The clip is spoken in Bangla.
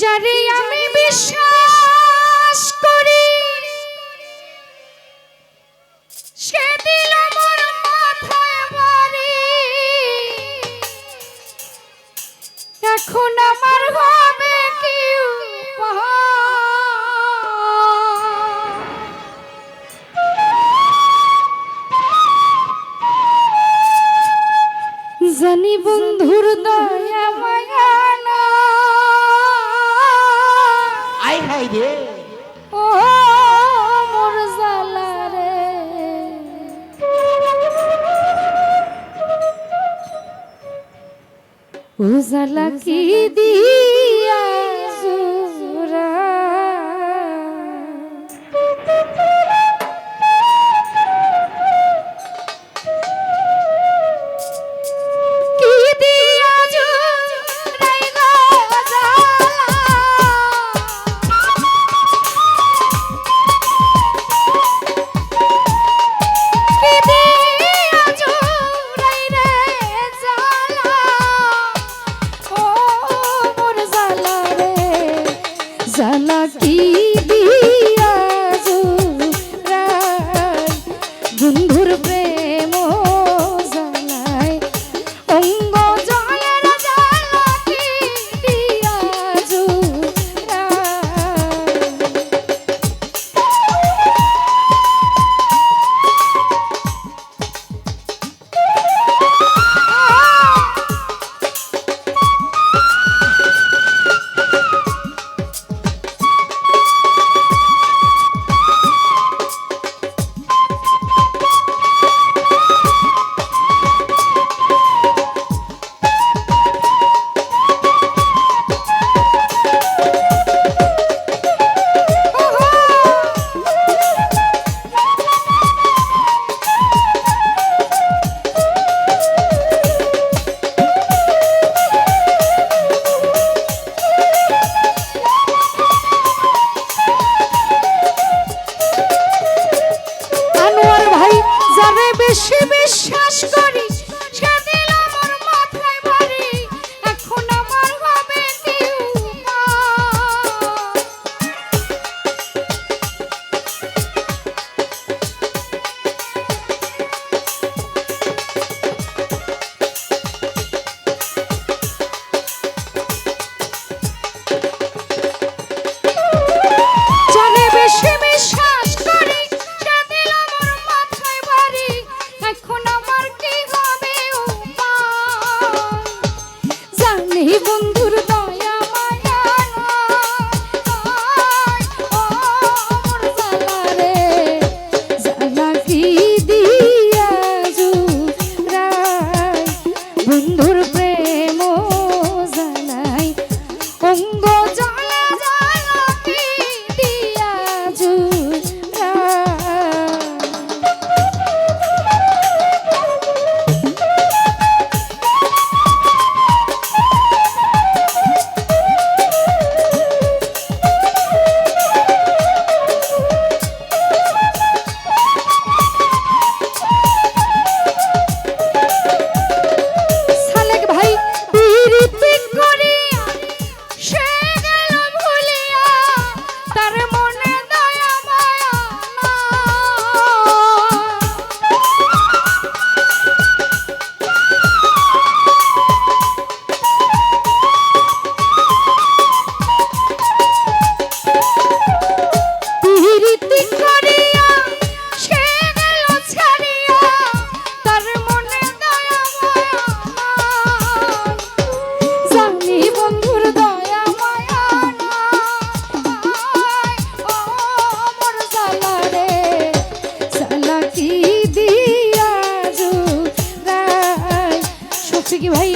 যারে আমি বিশ্বাস করি সে দিল আমার মাথায় বাড়ি এখন আমার হবে কি? জানি বন্ধুর দয়া জালা কি দি কি ভাই